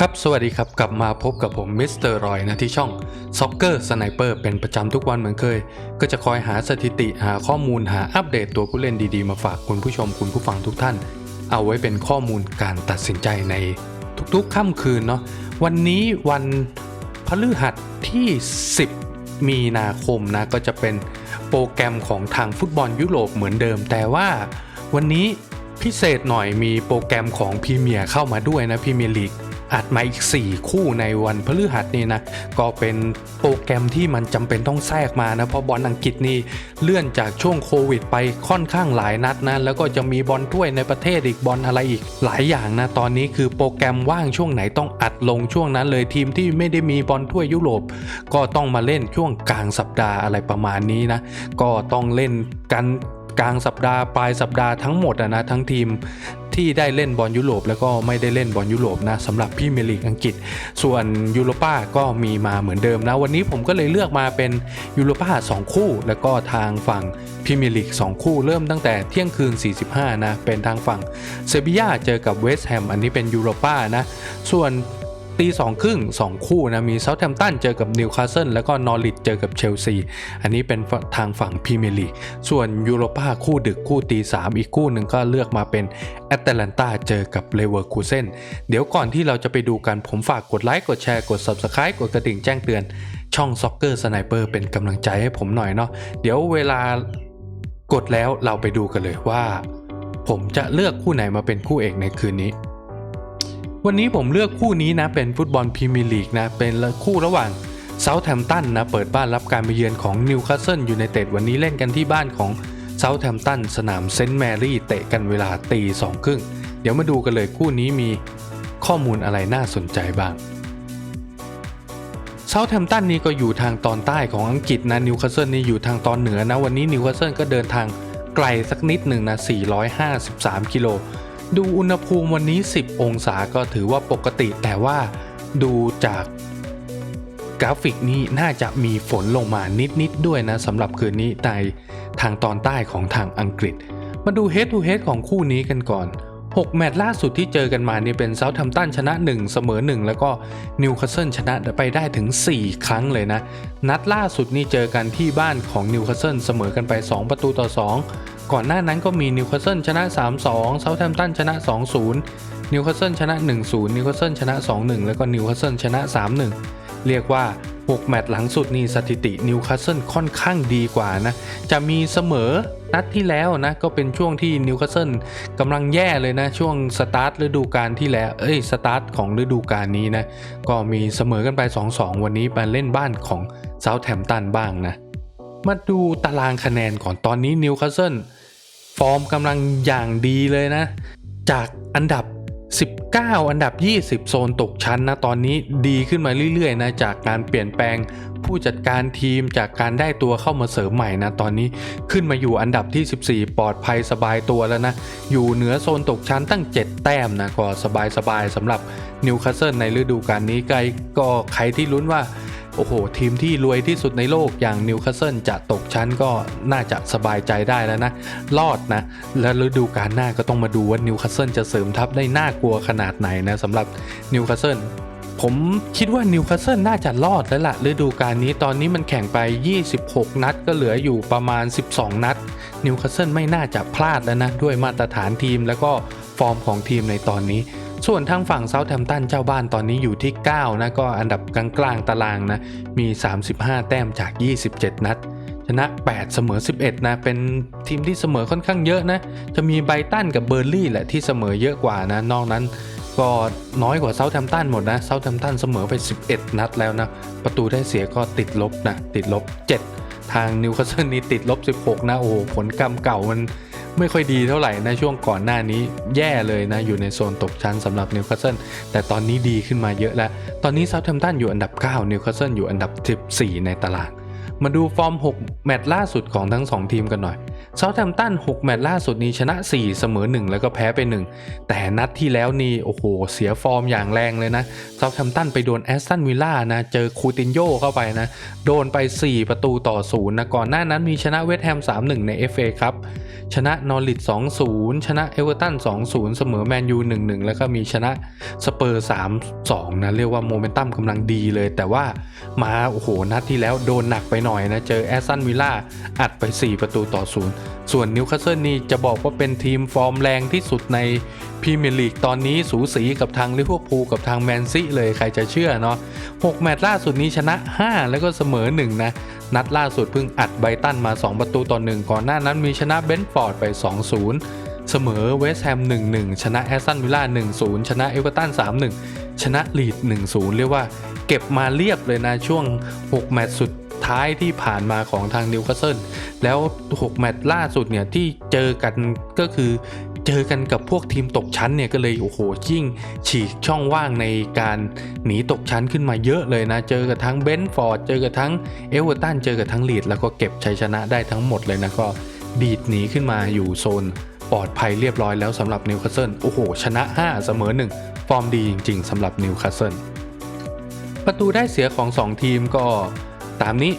ครับ สวัสดีครับ กลับมาพบกับผมมิสเตอร์รอยนะที่ช่อง Soccer Sniper เป็นประจำทุกวันเหมือนเคย ก็จะคอยหาสถิติหาข้อมูลหาอัปเดตตัวผู้เล่นดีๆ มาฝากคุณผู้ชมคุณผู้ฟังทุกท่าน เอาไว้เป็นข้อมูลการตัดสินใจในทุกๆค่ำคืนเนาะวันนี้วันพฤหัสที่ 10 มีนาคมนะ ก็จะเป็นโปรแกรมของทางฟุตบอลยุโรปเหมือนเดิม แต่ว่าวันนี้พิเศษหน่อยมีโปรแกรมของพรีเมียร์เข้ามาด้วยนะพรีเมียร์ลีก อัดมาอีก 4 คู่ในวันพฤหัสนี่นะ ก็เป็นโปรแกรมที่มันจำเป็นต้องแทรกมานะ เพราะบอลอังกฤษนี่เลื่อนจากช่วงโควิดไปค่อนข้างหลายนัดนะ แล้วก็จะมีบอลถ้วยในประเทศอีกบอลอะไรอีกหลายอย่างนะ ตอนนี้คือโปรแกรมว่างช่วงไหนต้องอัดลงช่วงนั้นเลยทีมที่ไม่ได้มีบอลถ้วยยุโรป ก็ต้องมาเล่นช่วงกลางสัปดาห์อะไรประมาณนี้นะ ก็ต้องเล่นกันกลางสัปดาห์ปลายสัปดาห์ทั้งหมดนะทั้งทีม ที่ได้เล่นบอลยุโรปแล้วก็ไม่ได้เล่นบอลยุโรปนะสำหรับพี่เมลีกอังกฤษ ส่วนยูโรป้าก็มีมาเหมือนเดิมนะ วันนี้ผมก็เลยเลือกมาเป็นยูโรป้า2 คู่ แล้วก็ทางฝั่งพรีเมียร์ลีก2คู่เริ่มตั้งแต่เที่ยงคืน 45 นะ เป็นทางฝั่งเซบียาเจอกับเวสต์แฮมอันนี้เป็นยูโรป้านะ ส่วน ตีสองครึ่งสองคู่นะมีเซาท์แฮมป์ตันเจอกับนิวคาสเซิลแล้วก็นอริทเจอกับเชลซี อันนี้เป็นทางฝั่งพรีเมียร์ลีกส่วนยูโรป้าคู่ดึกคู่ตีสามอีกคู่หนึ่งก็เลือกมาเป็นแอตแลนตาเจอกับเลเวอร์คูเซนเดี๋ยวก่อนที่เราจะไปดูกันผมฝากกดไลค์กดแชร์กด Subscribe กดกระดิ่งแจ้งเตือนช่อง Soccer Sniper เป็นกำลังใจให้ผมหน่อยเนาะเดี๋ยวเวลากดแล้วเราไปดูกันเลยว่า ผมจะเลือกคู่ไหนมาเป็นคู่เอกในคืนนี้ วันนี้ผมเลือกคู่นี้นะเป็นฟุตบอลพรีเมียร์ลีกนะเป็นคู่ระหว่างเซาท์แฮมป์ตันนะเปิดบ้านรับการมาเยือนของนิวคาสเซิลยูไนเต็ดวันนี้เล่นกันที่บ้านของเซาท์แฮมป์ตันสนามเซนต์แมรี่เตะกันเวลาตีสองครึ่งเดี๋ยวมาดูกันเลยคู่นี้มีข้อมูลอะไรน่าสนใจบ้างเซาท์แฮมป์ตันนี่ก็อยู่ทางตอนใต้ของอังกฤษนะนิวคาสเซิลนี่อยู่ทางตอนเหนือนะวันนี้นิวคาสเซิลก็เดินทางไกลสักนิดหนึ่งนะ453 กิโล ดูอุณหภูมิวันนี้ 10 องศาก็ถือว่าปกติ แต่ว่าดูจากกราฟิกนี้น่าจะมีฝนลงมานิด ๆ ด้วยนะสำหรับคืนนี้ในทางตอนใต้ของทางอังกฤษ มาดู head to head ของคู่นี้กันก่อน 6 แมตช์ล่าสุดที่เจอกันมาเนี่ยเป็นเซาท์แฮมตันชนะ 1 เสมอ 1 แล้วก็นิวคาสเซิลชนะไปได้ถึง 4 ครั้งเลยนะ นัดล่าสุดนี่เจอกันที่บ้านของนิวคาสเซิลเสมอกันไป 2 ประตูต่อ 2 ก่อนหน้านั้นก็มีนิวคาสเซิลชนะ 3-2เซาท์แฮมป์ตันชนะ 2-0 นิวคาสเซิลชนะ 1-0 นิวคาสเซิลชนะ 2-1 แล้วก็นิวคาสเซิลชนะ 3-1 เรียกว่า 6 แมตช์หลังสุดนี่สถิตินิวคาสเซิลค่อนข้างดีกว่านะ จะมีเสมอนัดที่แล้วนะ ก็เป็นช่วงที่นิวคาสเซิลกำลังแย่เลยนะ ช่วงสตาร์ทฤดูกาลที่แล้วเอ้ยสตาร์ทของฤดูกาลนี้นะ ก็มีเสมอกันไป 2-2 วันนี้มาเล่นบ้านของเซาท์แฮมป์ตันบ้างนะ มาดูตารางคะแนนก่อนตอนนี้นิวคาสเซิลฟอร์มกำลังอย่างดีเลยนะ จากอันดับ 19 อันดับ 20 โซนตกชั้นนะ ตอนนี้ดีขึ้นมาเรื่อยๆนะจากการเปลี่ยนแปลงผู้จัดการทีมจากการได้ตัวเข้ามาเสริมใหม่นะ ตอนนี้ขึ้นมาอยู่อันดับที่ 14 ปลอดภัยสบายตัวแล้วนะ อยู่เหนือโซนตกชั้นตั้ง 7 แต้มนะก็สบายๆสำหรับนิวคาสเซิลในฤดูกาลนี้ไกลก็ใครที่ลุ้นว่า โอ้โห ทีมที่รวยที่สุดในโลกอย่างนิวคาสเซิลจะตกชั้นก็น่าจะสบายใจได้แล้วนะ รอดนะ และฤดูกาลหน้าก็ต้องมาดูว่านิวคาสเซิลจะเสริมทัพได้น่ากลัวขนาดไหนนะสำหรับนิวคาสเซิลผมคิดว่านิวคาสเซิลน่าจะรอดแล้วล่ะฤดูกาลนี้ตอนนี้มันแข่งไป 26 นัดก็เหลืออยู่ประมาณ 12 นัดนิวคาสเซิลไม่น่าจะพลาดแล้วนะ ด้วยมาตรฐานทีมแล้วก็ฟอร์มของทีมในตอนนี้ ส่วนทางฝั่งเซาท์แฮมป์ตันเจ้าบ้านตอนนี้อยู่ที่ 9 นะ ก็อันดับกลางๆตารางนะ มี 35 แต้มจาก 27 นัด ชนะ 8 เสมอ 11 นะ เป็นทีมที่เสมอค่อนข้างเยอะนะ จะมีไบตันกับเบอร์ลี่แหละที่เสมอเยอะกว่านะ นอกนั้นก็น้อยกว่าเซาท์แฮมป์ตันหมดนะเซาท์แฮมป์ตันเสมอไป 11 นัดแล้วนะ ประตูได้เสียก็ติดลบนะ ติดลบ 7 ทางนิวคาสเซิลนี่ติดลบ 16 นะ โอ้โห ผลกรรมเก่ามัน ไม่ค่อยดีเท่าไหร่นะช่วงก่อนหน้านี้แย่เลยนะ อยู่ในโซนตกชั้นสำหรับนิวคาสเซิลแต่ตอนนี้ดีขึ้นมาเยอะแล้ว ตอนนี้เซาท์แฮมป์ตันอยู่อันดับ 9 นิวคาสเซิลอยู่อันดับ 14 ในตารางมาดูฟอร์ม 6 แมตช์ล่าสุดของทั้ง 2 ทีมกันหน่อย เซาท์แฮมป์ตัน6แมตช์ล่าสุดนี้ชนะ 4 เสมอ 1 แล้วก็แพ้ไป 1 แต่นัดที่แล้วนี่โอ้โห เสียฟอร์มอย่างแรงเลยนะเซาท์แฮมป์ตันไปโดนแอสตันวิลล่านะ เจอคูตินโยเข้าไปนะ โดนไป 4 ประตูต่อ0นะก่อนหน้านั้นมีชนะเวสต์แฮม 3-1 ใน FA ครับ ชนะนอริท2-0 ชนะเอเวอร์ตัน 2-0 เสมอแมนยู 1-1 แล้วก็มีชนะสเปอร์ 3-2 นะเรียกว่าโมเมนตัมกำลังดีเลย แต่ว่ามาโอ้โหนัดที่แล้วโดนหนักไปหน่อยนะเจอแอสตันวิลล่าอัดไป 4 ประตูต่อ0ส่วนนิวคาสเซิลนี่จะบอกว่าเป็นทีมฟอร์มแรงที่สุดในพรีเมียร์ลีกตอนนี้สูสีกับทางลิเวอร์พูลกับทางแมนซีเลยใครจะเชื่อเนาะ6แมตช์ล่าสุดนี้ชนะ 5 แล้วก็เสมอ 1 นะ นัดล่าสุดเพิ่งอัดไบรตันมา 2 ประตูต่อ 1 ก่อนหน้านั้นมีชนะเบนฟอร์ดไป 2-0 เสมอเวสต์แฮม 1-1 ชนะแอสตันวิลล่า 1-0 ชนะเอเวอร์ตัน 3-1 ชนะลีด 1-0 เรียกว่าเก็บมาเรียบเลยนะช่วง 6 แมตช์สุด ท้ายที่ผ่านมาของทางนิวคาสเซิลแล้ว 6 แมตช์ล่าสุดเนี่ยที่เจอกันก็คือเจอกันกับพวกทีมตกชั้นเนี่ยก็เลยโอ้โหยิ่งฉีกช่องว่างในการหนีตกชั้นขึ้นมาเยอะเลยนะ เจอกับทั้งเบนฟอร์ดเจอกับทั้งเอเวอร์ตันเจอกับทั้งลีดแล้วก็เก็บชัยชนะได้ทั้งหมดเลยนะก็ดีดหนีขึ้นมาอยู่โซนปลอดภัยเรียบร้อยแล้วสำหรับนิวคาสเซิลโอ้โห ชนะ 5 เสมอ 1 ฟอร์มดีจริง ๆสำหรับนิวคาสเซิลประตูได้เสียของ 2 ทีมก็ ตามนี้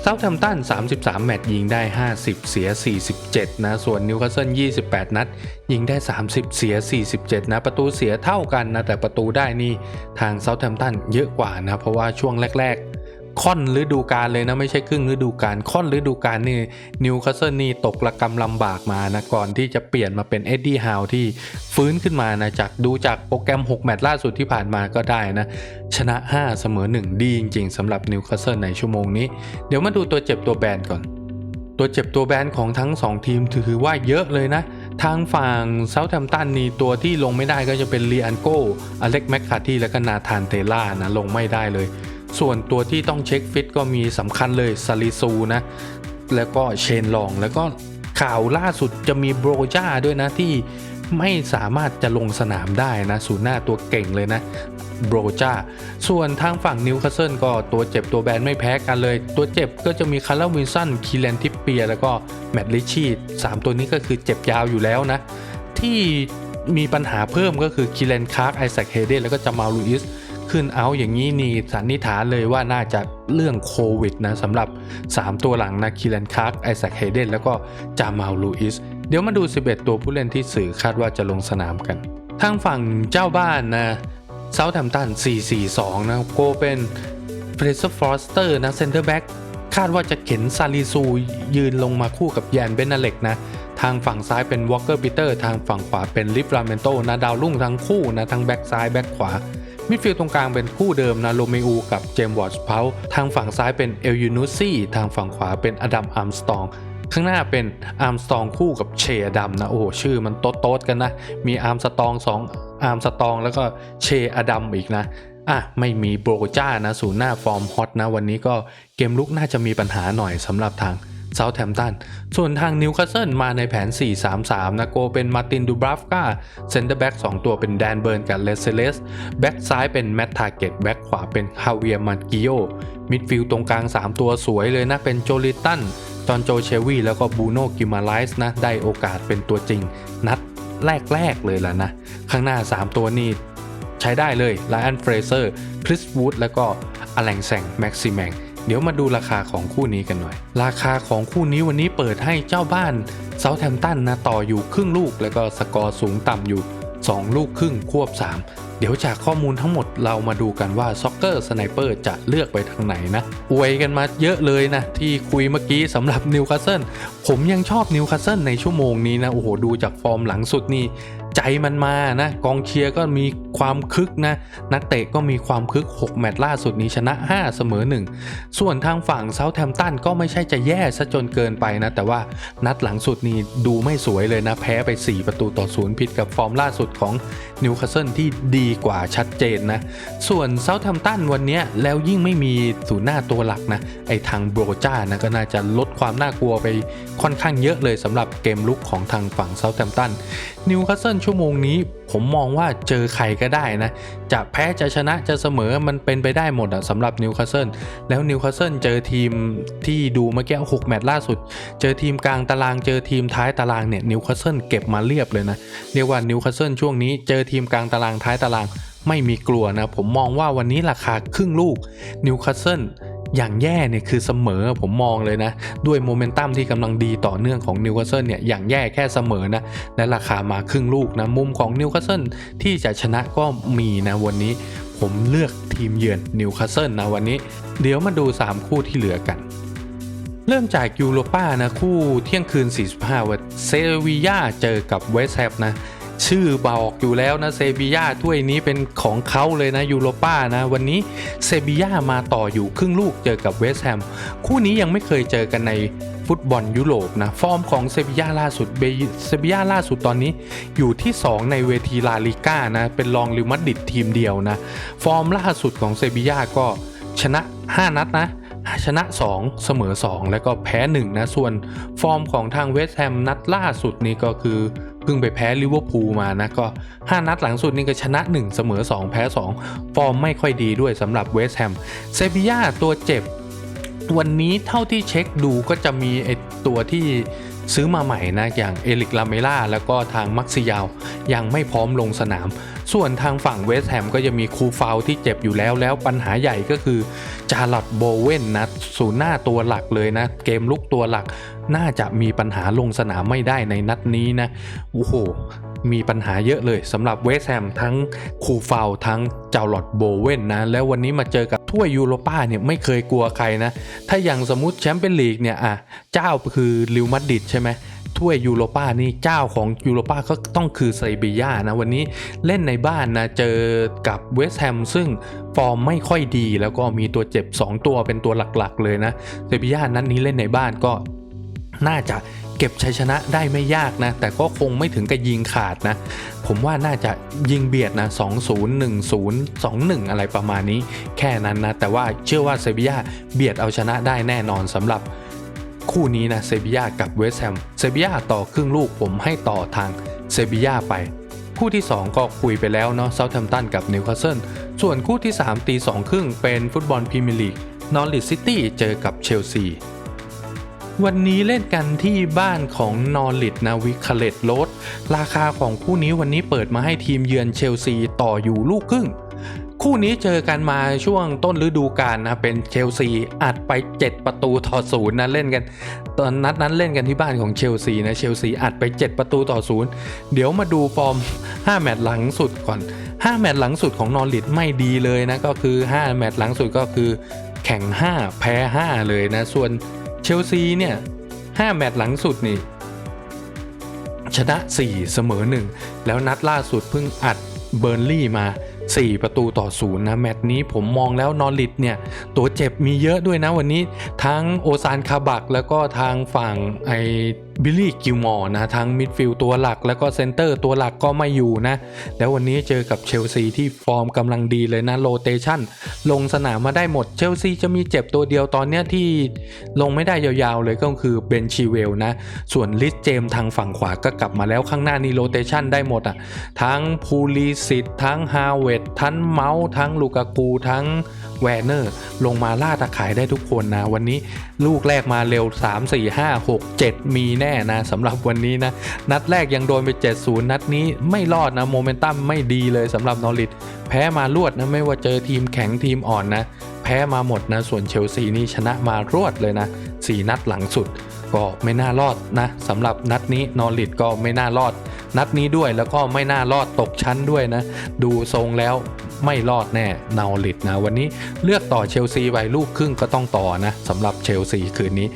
เซาท์แฮมป์ตัน 33 แมตช์ยิงได้ 50 เสีย 47 นะ ส่วนนิวคาสเซิล 28 นัด ยิงได้ 30 เสีย 47 นะ ประตูเสียเท่ากันนะ แต่ประตูได้นี่ทางเซาท์แฮมป์ตันเยอะกว่านะ เพราะว่าช่วงแรก ๆ ค่อนฤดูกาลเลยนะไม่ใช่ครึ่งฤดูกาลค่อนฤดูกาลนี่นิวคาสเซิลนี่ตกระกำลำบากมานะก่อนที่จะเปลี่ยนมาเป็นเอ็ดดี้ฮาวที่ฟื้นขึ้นมานะจากดูจากโปรแกรม 6 แมตช์ล่าสุดที่ผ่านมาก็ได้นะ ชนะ 5 เสมอ 1 ดีจริง ๆสำหรับนิวคาสเซิลในชั่วโมงนี้ เดี๋ยวมาดูตัวเจ็บตัวแบนก่อน ตัวเจ็บตัวแบนของทั้ง 2 ทีมถือว่าเยอะเลยนะทางฝั่งเซาท์แฮมตันนี่ตัวที่ลงไม่ได้ก็จะเป็นลีอันโกอเล็กแมคคาที่และก็นาธานเตล่านะลงไม่ได้เลย ส่วนตัวที่ต้องเช็คฟิตก็มีสำคัญเลยซาลิซูนะ แล้วก็เชนลอง แล้วก็ข่าวล่าสุดจะมีโบรจ้าด้วยนะที่ไม่สามารถจะลงสนามได้นะศูนย์หน้าตัวเก่งเลยนะโบรจ้าส่วนทางฝั่งนิวคาสเซิลก็ตัวเจ็บตัวแบนไม่แพ้กันเลย ตัวเจ็บก็จะมีคาร์ลวินสันคีแลนทิปเปีย แล้วก็แมตต์ลิชชี่สามตัวนี้ก็คือเจ็บยาวอยู่แล้วนะ ที่มีปัญหาเพิ่มก็คือคิเลนคาร์กไอแซคเฮเดนแล้วก็จามาลูอิส ขึ้นเอาอย่างนี้นี่สันนิษฐานเลยว่าน่าจะเรื่องโควิดนะสำหรับ 3 ตัวหลังนะคิเลนคาร์กไอแซคเฮเดนแล้วก็จามาลูอิส เดี๋ยวมาดู 11 ตัวผู้เล่นที่สื่อคาดว่าจะลงสนามกันทางฝั่งเจ้าบ้านนะเซาท์แฮมตัน 4-4-2 นะโกเป็นเฟรเซอร์ฟอสเตอร์นะเซนเตอร์แบ็กคาดว่าจะเข็นซาลิซูยืนลงมาคู่กับแยนเบนนาเล็กนะทางฝั่งซ้ายเป็นวอลเกอร์ปีเตอร์ทางฝั่งขวาเป็นลิฟราเมนโตนะดาวรุ่งทั้งคู่นะทั้งแบ็กซ้ายแบ็กขวา มิดฟิลด์ตรงกลางเป็นคู่เดิมนะโรเมอูกับเจมส์วอตส์เพาทางฝั่งซ้ายเป็นเอลยูนูซี่ทางฝั่งขวาเป็นอดัมอาร์มสตองข้างหน้าเป็นอาร์มสตองคู่กับเชอดัมนะโอ้โหชื่อมันโต๊ดๆกันนะ มีอาร์มสตองสองอาร์มสตองแล้วก็เชอดัมอีกนะอะไม่มีโบรจ้านะศูนย์หน้าฟอร์มฮอตนะวันนี้ก็เกมลุกน่าจะมีปัญหาหน่อยสำหรับทาง เซาท์แฮมป์ตัน ส่วนทางนิวคาสเซิลมาในแผน 4-3-3 นะโกเป็นมาร์ตินดูบราฟกาเซนเตอร์แบ็ก2ตัวเป็นแดนเบิร์นกับเลเซเลส แบ็กซ้ายเป็นแมตทาเกตแบ็กขวาเป็นฮาเวียมันกิโอมิดฟิลด์ตรงกลาง 3 ตัวสวยเลยนะ เป็นโจลิตัน จอนโจเชวีแล้วก็บูโนกิมาไลส์นะ ได้โอกาสเป็นตัวจริง นัดแรก ๆ เลยล่ะนะ ข้างหน้า 3 ตัวนี้ใช้ได้เลยไลออนเฟรเซอร์คริสวูดแล้วก็อแลงแซงแม็กซิแมง เดี๋ยวมาดูราคาของคู่นี้กันหน่อย ราคาของคู่นี้วันนี้เปิดให้เจ้าบ้านเซาท์แฮมตันนะต่ออยู่ครึ่งลูก แล้วก็สกอร์สูงต่ำอยู่ 2 ลูกครึ่งควบ 3 เดี๋ยวจากข้อมูลทั้งหมดเรามาดูกันว่าซ็อกเกอร์สไนเปอร์จะเลือกไปทางไหนนะ อวยกันมาเยอะเลยนะ ที่คุยเมื่อกี้สำหรับนิวคาสเซิลผมยังชอบนิวคาสเซิลในชั่วโมงนี้นะ โอ้โห ดูจากฟอร์มหลังสุดนี่ ใจมันมานะกองเชียร์ก็มีความคึกนะนักเตะก็มีความคึก 6 แมตช์ล่าสุดนี้ชนะ 5 เสมอ 1 ส่วนทางฝั่งเซาท์แฮมป์ตันก็ไม่ใช่จะแย่ซะจนเกินไปนะ แต่ว่านัดหลังสุดนี่ดูไม่สวยเลยนะ แพ้ไป 4 ประตูต่อศูนย์ผิดกับฟอร์มล่าสุดของนิวคาสเซิลที่ดีกว่าชัดเจนนะ ส่วนเซาท์แฮมป์ตันวันนี้แล้วยิ่งไม่มีศูนย์หน้าตัวหลักนะไอทางโบรจ้านะก็น่าจะลดความน่ากลัวไปค่อนข้างเยอะเลยสำหรับเกมลุกของทางฝั่งเซาท์แฮมป์ตันนิวคาสเซิลชั่วโมงนี้ ผมมองว่าเจอใครก็ได้นะ จะแพ้จะชนะจะเสมอมันเป็นไปได้หมดอะสำหรับนิวคาสเซิลแล้วนิวคาสเซิลเจอทีมที่ดูเมื่อกี้6แมตช์ล่าสุด เจอทีมกลางตารางเจอทีมท้ายตารางเนี่ยนิวคาสเซิลเก็บมาเรียบเลยนะเรียกว่านิวคาสเซิลช่วงนี้เจอทีมกลางตารางท้ายตารางไม่มีกลัวนะ ผมมองว่าวันนี้ราคาครึ่งลูกนิวคาสเซิล อย่างแย่เนี่ยคือเสมอผมมองเลยนะ ด้วยโมเมนตัมที่กำลังดีต่อเนื่องของนิวคาสเซิลเนี่ยอย่างแย่แค่เสมอนะ และราคามาครึ่งลูกนะ มุมของนิวคาสเซิลที่จะชนะก็มีนะวันนี้ ผมเลือกทีมเยือนนิวคาสเซิลนะวันนี้ เดี๋ยวมาดู 3 คู่ที่เหลือกันเริ่มจากยูโรป้านะ คู่เที่ยงคืน 45วันเซวียาเจอกับเวสแฮมนะ ชื่อบอกอยู่แล้วนะเซบียาถ้วยนี้เป็นของเขาเลยนะยูโรป้านะ วันนี้เซบียามาต่ออยู่ครึ่งลูกเจอกับเวสต์แฮมคู่นี้ยังไม่เคยเจอกันในฟุตบอลยุโรปนะ ฟอร์มของเซบียาล่าสุดเบเซบียาล่าสุดตอนนี้อยู่ที่ 2 ในเวทีลาลิก้านะ เป็นรองลิวมัดดิดทีมเดียวนะ ฟอร์มล่าสุดของเซบียาก็ชนะ 5 นัดนะชนะ 2 เสมอ 2 แล้วก็แพ้ 1 นะ ส่วนฟอร์มของทางเวสต์แฮมนัดล่าสุดนี่ก็คือ เพิ่งไปแพ้ลิเวอร์พูลมานะก็ 5 นัดหลังสุดนี่ก็ชนะ 1 เสมอ 2 แพ้ 2 ฟอร์มไม่ค่อยดีด้วยสำหรับเวสต์แฮมเซบียาตัวเจ็บ วันนี้เท่าที่เช็คดูก็จะมีไอตัวที่ซื้อมาใหม่นะ อย่างเอลิกลาเมล่าแล้วก็ทางมักซิยาว ยังไม่พร้อมลงสนาม ส่วนทางฝั่งเวสต์แฮมก็จะมีคูฟาวที่เจ็บอยู่แล้วแล้วปัญหาใหญ่ก็คือจาร์ลตโบเวนนะศูนย์หน้าตัวหลักเลยนะ เกมลุกตัวหลักน่าจะมีปัญหาลงสนามไม่ได้ในนัดนี้นะโอ้โหมีปัญหาเยอะเลยสำหรับเวสแฮมทั้งคูฟาวทั้งเจ้าหลอดโบเวนนะ แล้ววันนี้มาเจอกับถ้วยยูโรป้าเนี่ยไม่เคยกลัวใครนะ ถ้าอย่างสมมติแชมเปี้ยนลีกเนี่ยอะเจ้าคือลิวมัดดิดใช่ไหม ถ้วยยูโรป้านี่เจ้าของยูโรป้าก็ต้องคือไซบียานะวันนี้เล่นในบ้านนะเจอกับเวสต์แฮมซึ่งฟอร์มไม่ค่อยดีแล้วก็มีตัวเจ็บ 2 ตัวเป็นตัวหลักๆ เลยนะไซบียานัดนนี้เล่นในบ้านก็น่าจะเก็บชัยชนะได้ไม่ยากนะ แต่ก็คงไม่ถึงกับยิงขาดนะ ผมว่าน่าจะยิงเบียดนะ2-0 1-0 2-1 อะไรประมาณนี้ แค่นั้นนะ แต่ว่าเชื่อว่าเซบียาเบียดเอาชนะได้แน่นอนสำหรับ คู่นี้นะเซบียากับเวสต์แฮมเซบียาต่อครึ่งลูกผมให้ต่อทางเซบียาไป คู่ที่ 2 ก็คุยไปแล้วเนาะเซาท์แฮมป์ตันกับนิวคาสเซิลส่วนคู่ที่ 3 ตี2ครึ่งเป็นฟุตบอลพรีเมียร์ลีกนอริทซิตี้เจอกับเชลซีวันนี้เล่นกันที่บ้านของนอริทนะวิคาเลตโรดราคาของคู่นี้วันนี้เปิดมาให้ทีมเยือนเชลซีต่ออยู่ลูกครึ่ง คู่นี้เจอกันมาช่วงต้นฤดูกาลนะเป็นเชลซีอัดไป 7 ประตูต่อศูนย์นะเล่นกัน ตอนนัดนั้นเล่นกันที่บ้านของเชลซีนะเชลซีอัดไป 7 ประตูต่อศูนย์เดี๋ยวมาดูฟอร์ม 5 แมตช์หลังสุดก่อน 5 แมตช์หลังสุดของนอริทไม่ดีเลยนะก็คือ 5 แมตช์หลังสุดก็คือแข่ง 5 แพ้ 5 เลยนะ ส่วนเชลซีเนี่ย5แมตช์หลังสุดนี่ชนะ 4 เสมอ 1 แล้วนัดล่าสุดเพิ่งอัดเบอร์นลี่มา 4 ประตูต่อศูนย์นะแมตช์นี้ผมมองแล้วนอริทเนี่ยตัวเจ็บมีเยอะด้วยนะวันนี้ ทั้งโอซานคาบักแล้วก็ทางฝั่งไอ บิลลี่กิลมอร์นะทั้งมิดฟิลด์ตัวหลัก แล้วก็เซนเตอร์ตัวหลักก็ไม่อยู่นะ แล้ววันนี้เจอกับเชลซีที่ฟอร์มกำลังดีเลยนะโรเตชันลงสนามมาได้หมดเชลซีจะมีเจ็บตัวเดียวตอนเนี้ยที่ลงไม่ได้ยาวๆเลยก็คือเบนชีเวลนะ ส่วนลิสเจมทางฝั่งขวาก็กลับมาแล้วข้างหน้านี่โรเตชันได้หมดอะทั้งพูลีสิตทั้งฮาเวตทั้งเมาส์ทั้งลูกากูทั้งแวร์เนอร์ลงมาล่าตะขายได้ทุกคนนะ วันนี้ลูกแรกมาเร็ว 3 4 5 6 7 มีแน่นะสำหรับวันนี้นะ นัดแรกยังโดนไป 7-0 นัดนี้ไม่รอดนะโมเมนตัมไม่ดีเลยสำหรับนอริทแพ้มารวดนะไม่ว่าเจอทีมแข็งทีมอ่อนนะ แพ้มาหมดนะ ส่วนเชลซีนี่ชนะมารวดเลยนะ 4 นัดหลังสุด ก็ไม่น่ารอดนะสำหรับนัดนี้นอริทก็ไม่น่ารอด นัดนี้ด้วยแล้วก็ไม่น่ารอดตกชั้นด้วยนะ ดูทรงแล้วไม่รอดแน่นอริทนะ วันนี้เลือกต่อเชลซีไว้ลูกครึ่งก็ต้องต่อนะสำหรับเชลซีคืนนี้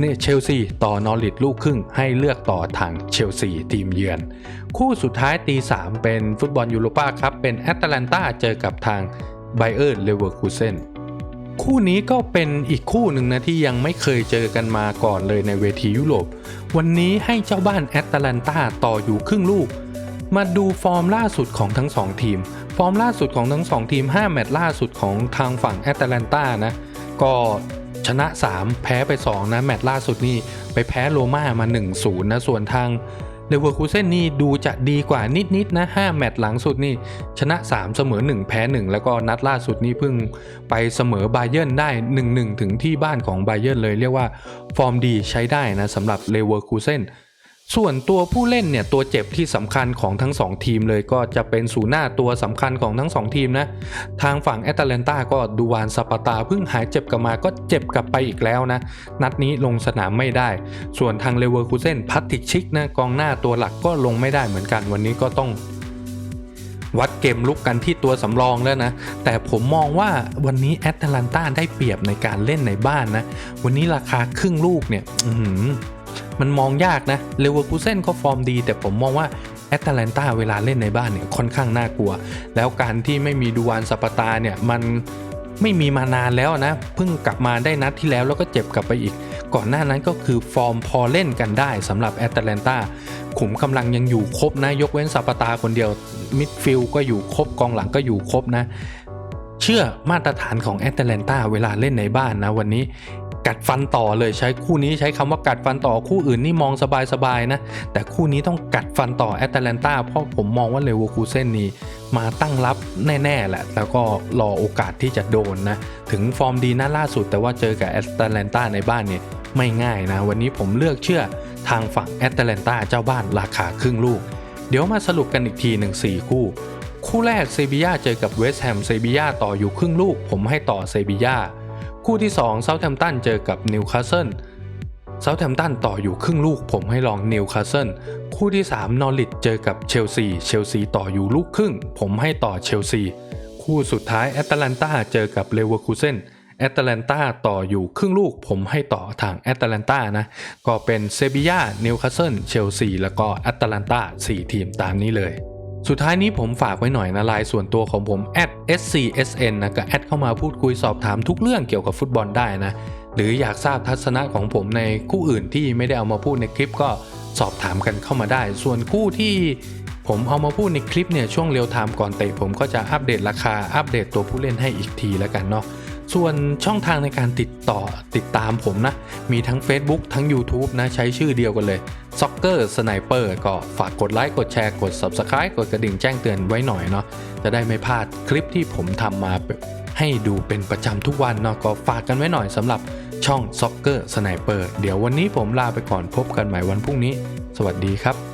เนี่ยเชลซีต่อนอริทลูกครึ่งให้เลือกต่อทางเชลซีทีมเยือน คู่สุดท้ายตี 3 เป็นฟุตบอลยูโรปาครับ เป็นแอตแลนตาเจอกับทางไบเออร์เลเวอร์คูเซนคู่นี้ก็เป็นอีกคู่หนึ่งนะที่ยังไม่เคยเจอกันมาก่อนเลยในเวทียุโรป วันนี้ให้เจ้าบ้านแอตแลนตาต่ออยู่ครึ่งลูก มาดูฟอร์มล่าสุดของทั้ง 2 ทีม ฟอร์มล่าสุดของทั้ง 2 ทีม 5 แมตช์ล่าสุดของทางฝั่งแอตแลนตานะ ก็ ชนะ 3 แพ้ไป 2 นะ แมตช์ล่าสุดนี่ไปแพ้โรม่ามา 1-0 นะ ส่วนทางเลเวอร์คูเซนนี่ดูจะดีกว่านิดๆนะ 5 แมตช์หลังสุดนี่ชนะ 3 เสมอ 1 แพ้ 1 แล้วก็นัดล่าสุดนี่เพิ่งไปเสมอบาเยิร์นได้ 1-1 ถึงที่บ้านของบาเยิร์นเลยเรียกว่า ฟอร์มดีใช้ได้นะสำหรับเลเวอร์คูเซน ส่วนตัวผู้เล่นเนี่ยตัวเจ็บที่สำคัญของทั้ง 2 ทีมเลยก็จะเป็นศูนย์หน้าตัวสำคัญของทั้ง 2 ทีมนะ ทางฝั่งแอตแลนตาก็ดูวานซาปาตาเพิ่งหายเจ็บกลับมาก็เจ็บกลับไปอีกแล้วนะ นัดนี้ลงสนามไม่ได้ ส่วนทางเลเวอร์คูเซนพัตติชิกนะกองหน้าตัวหลักก็ลงไม่ได้เหมือนกันวันนี้ก็ต้องวัดเกมลุกกันที่ตัวสำรองแล้วนะ แต่ผมมองว่าวันนี้แอตแลนตาได้เปรียบในการเล่นในบ้านนะ วันนี้ราคาครึ่งลูกเนี่ยอื มันมองยากนะเลเวอร์คูเซนก็ฟอร์มดี แต่ผมมองว่าแอตแลนตาเวลาเล่นในบ้านเนี่ยค่อนข้างน่ากลัว แล้วการที่ไม่มีดูวานซาปาตาเนี่ยมันไม่มีมานานแล้วนะ เพิ่งกลับมาได้นัดที่แล้วแล้วก็เจ็บกลับไปอีก ก่อนหน้านั้นก็คือฟอร์มพอเล่นกันได้สำหรับแอตแลนตาขุมกำลังยังอยู่ครบนะ ยกเว้นซาปาตาคนเดียวมิดฟิลก็อยู่ครบกองหลังก็อยู่ครบนะ เชื่อมาตรฐานของแอตแลนตาเวลาเล่นในบ้านนะวันนี้ กัดฟันต่อเลยใช้คู่นี้ใช้คำว่ากัดฟันต่อคู่อื่นนี่มองสบายๆนะ แต่คู่นี้ต้องกัดฟันต่อแอตแลนตาเพราะผมมองว่าเลเวอร์คูเซนนี่มาตั้งรับแน่ๆแหละ แล้วก็รอโอกาสที่จะโดนนะ ถึงฟอร์มดีนัดล่าสุด แต่ว่าเจอกับแอตแลนตาในบ้านเนี่ยไม่ง่ายนะ วันนี้ผมเลือกเชื่อทางฝั่งแอตแลนตาเจ้าบ้านราคาครึ่งลูก เดี๋ยวมาสรุปกันอีกทีหนึ่งสี่คู่ คู่แรกเซบียาเจอกับเวสต์แฮมเซบียาต่ออยู่ครึ่งลูก ผมให้ต่อเซบียา คู่ที่2เซาท์แฮมป์ตันเจอกับนิวคาสเซิลเซาท์แฮมป์ตันต่ออยู่ครึ่งลูกผมให้ลองนิวคาสเซิลคู่ที่3นอริทเจอกับเชลซีเชลซีต่ออยู่ลูกครึ่ง ผมให้ต่อเชลซีคู่สุดท้ายแอตแลนตาเจอกับเลเวอร์คูเซนแอตแลนตาต่ออยู่ครึ่งลูกผมให้ต่อทางแอตแลนตานะ ก็เป็นเซบียานิวคาสเซิลเชลซีแล้วก็แอตแลนตา4ทีมตามนี้เลย สุดท้ายนี้ผมฝากไว้หน่อยนะไลน์ส่วนตัวของผม @scsn นะก็แอดเข้ามาพูดคุยสอบถามทุกเรื่องเกี่ยวกับฟุตบอลได้นะ หรืออยากทราบทัศนะของผมในคู่อื่นที่ไม่ได้เอามาพูดในคลิปก็สอบถามกันเข้ามาได้ ส่วนคู่ที่ผมเอามาพูดในคลิปเนี่ยช่วงเรียวไทม์ก่อนเตะผมก็จะอัปเดตราคาอัปเดตตัวผู้เล่นให้อีกทีแล้วกันเนาะ ส่วนช่องทางในการติดต่อติดตามผมนะ มีทั้ง Facebook ทั้ง YouTube นะ ใช้ชื่อเดียวกันเลย Soccer Sniper ก็ฝากกดไลค์กดแชร์กด Subscribe กดกระดิ่งแจ้งเตือนไว้หน่อยเนาะจะได้ไม่พลาดคลิปที่ผมทำมาให้ดูเป็นประจำทุกวันเนาะก็ฝากกันไว้หน่อยสำหรับช่อง Soccer Sniper เดี๋ยววันนี้ผมลาไปก่อนพบกันใหม่วันพรุ่งนี้ สวัสดีครับ